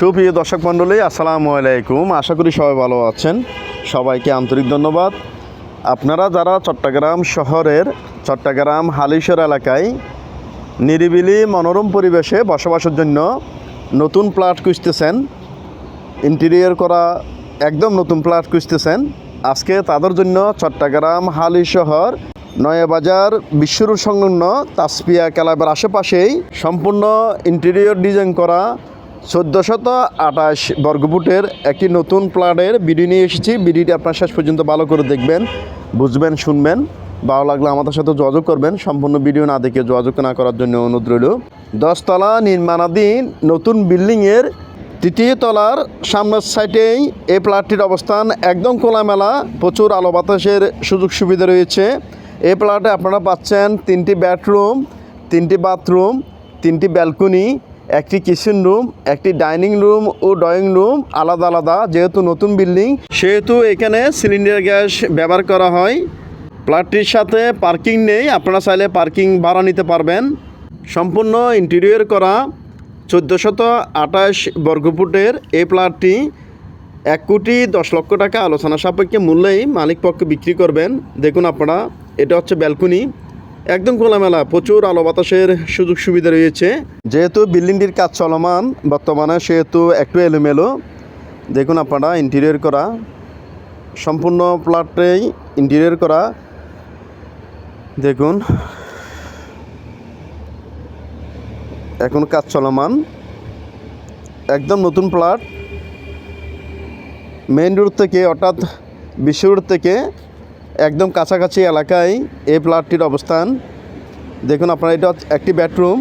সুপ্রিয় দর্শক মণ্ডলী, আসসালামু আলাইকুম। আশা করি সবাই ভালো আছেন। সবাইকে আন্তরিক ধন্যবাদ। আপনারা যারা চট্টগ্রাম শহরের, চট্টগ্রাম হালিশর এলাকায় নিরিবিলি মনোরম পরিবেশে বসবাসের জন্য নতুন প্লাট খুঁজতেছেন, ইন্টেরিয়র করা একদম নতুন প্লাট খুঁজতেছেন, আজকে তাদের জন্য চট্টগ্রাম হালি শহর নয়াবাজার বিশ্বরূপ সংলগ্ন তাসপিয়া ক্লাবের আশেপাশেই সম্পূর্ণ ইন্টেরিয়র ডিজাইন করা চোদ্দোশত আঠাশ বর্গফুটের একটি নতুন প্লাটের বিডি নিয়ে এসেছি। বিডিটি আপনার শেষ পর্যন্ত ভালো করে দেখবেন, বুঝবেন, শুনবেন। ভালো লাগলে আমাদের সাথে যোগাযোগ করবেন। সম্পূর্ণ ভিডিও না দেখে যোগাযোগ না করার জন্য অনুরোধ রইল। দশতলা নির্মাণাধীন নতুন বিল্ডিংয়ের তৃতীয় তলার সামনের সাইটেই এই প্লাটটির অবস্থান একদম খোলামেলা, প্রচুর আলো বাতাসের সুযোগ সুবিধা রয়েছে। এই প্লাটে আপনারা পাচ্ছেন তিনটি বেডরুম তিনটি বাথরুম তিনটি ব্যালকনি একটি কিচেন রুম একটি ডাইনিং রুম ও ড্রয়িং রুম আলাদা আলাদা, যেহেতু নতুন বিল্ডিং সেহেতু এখানে সিলিন্ডার গ্যাস ব্যবহার করা হয়। প্লাটটির সাথে পার্কিং নেই, আপনারা চাইলে পার্কিং ভাড়া নিতে পারবেন। সম্পূর্ণ ইন্টেরিয়র করা, চোদ্দোশত আঠাশ বর্গফুটের এই প্লাটটি এক কোটি দশ লক্ষ টাকা আলোচনা সাপেক্ষে মূল্যেই মালিকপক্ষ বিক্রি করবেন। দেখুন আপনারা, এটা হচ্ছে ব্যালকনি একদম খোলামেলা, প্রচুর আলো বাতাসের সুযোগ সুবিধা রয়েছে। যেহেতু বিল্ডিংটির কাজ চলমান, বর্তমানে সেহেতু একটু এলোমেলো। দেখুন আপনারা ইন্টেরিয়র করা, সম্পূর্ণ প্লাটটাই ইন্টেরিয়র করা। দেখুন, এখন কাজ চলমান। একদম নতুন প্লাট মেইন রোড থেকে, অর্থাৎ বিশ্ব রোড থেকে একদম কাছাকাছি এলাকায় এই ফ্ল্যাটটির অবস্থান। দেখুন আপনার, এটা একটি বেডরুম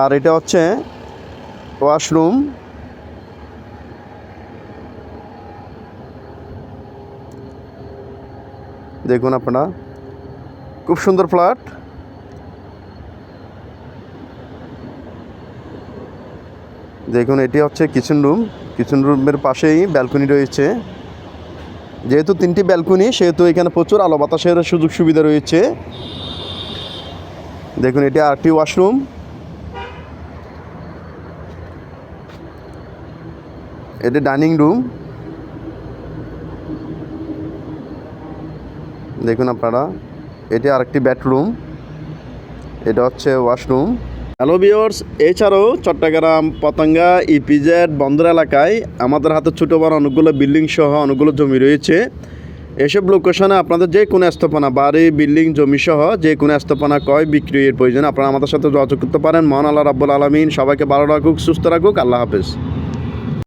আর এটা হচ্ছে ওয়াশরুম। দেখুন আপনারা, খুব সুন্দর ফ্ল্যাট। দেখুন, এটি হচ্ছে কিচেন রুম। কিচেন রুমের পাশেই ব্যালকনি রয়েছে। যেহেতু তিনটি ব্যালকনি সেহেতু এখানে প্রচুর আলো বাতাসের সুযোগ সুবিধা রয়েছে। দেখুন, এটি আরেকটি ওয়াশরুম এটি ডাইনিং রুম দেখুন আপনারা, এটি আরেকটি বেডরুম এটা হচ্ছে ওয়াশরুম হ্যালো বিয়র্স এছাড়াও চট্টগ্রাম, পতঙ্গা ইপিজেড বন্দর এলাকায় আমাদের হাতে ছোট বড় অনেকগুলো বিল্ডিং সহ অনেকগুলো জমি রয়েছে। এসব লোকেশনে আপনাদের যে কোনো স্থাপনা, বাড়ি বিল্ডিং জমি সহ যে কোনো স্থাপনা কয় বিক্রির প্রয়োজন। আপনারা আমাদের সাথে যোগাযোগ করতে পারেন। মহান আল্লাহ রাব্বুল আলমিন সবাইকে ভালো রাখুক, সুস্থ রাখুক। আল্লাহ হাফেজ।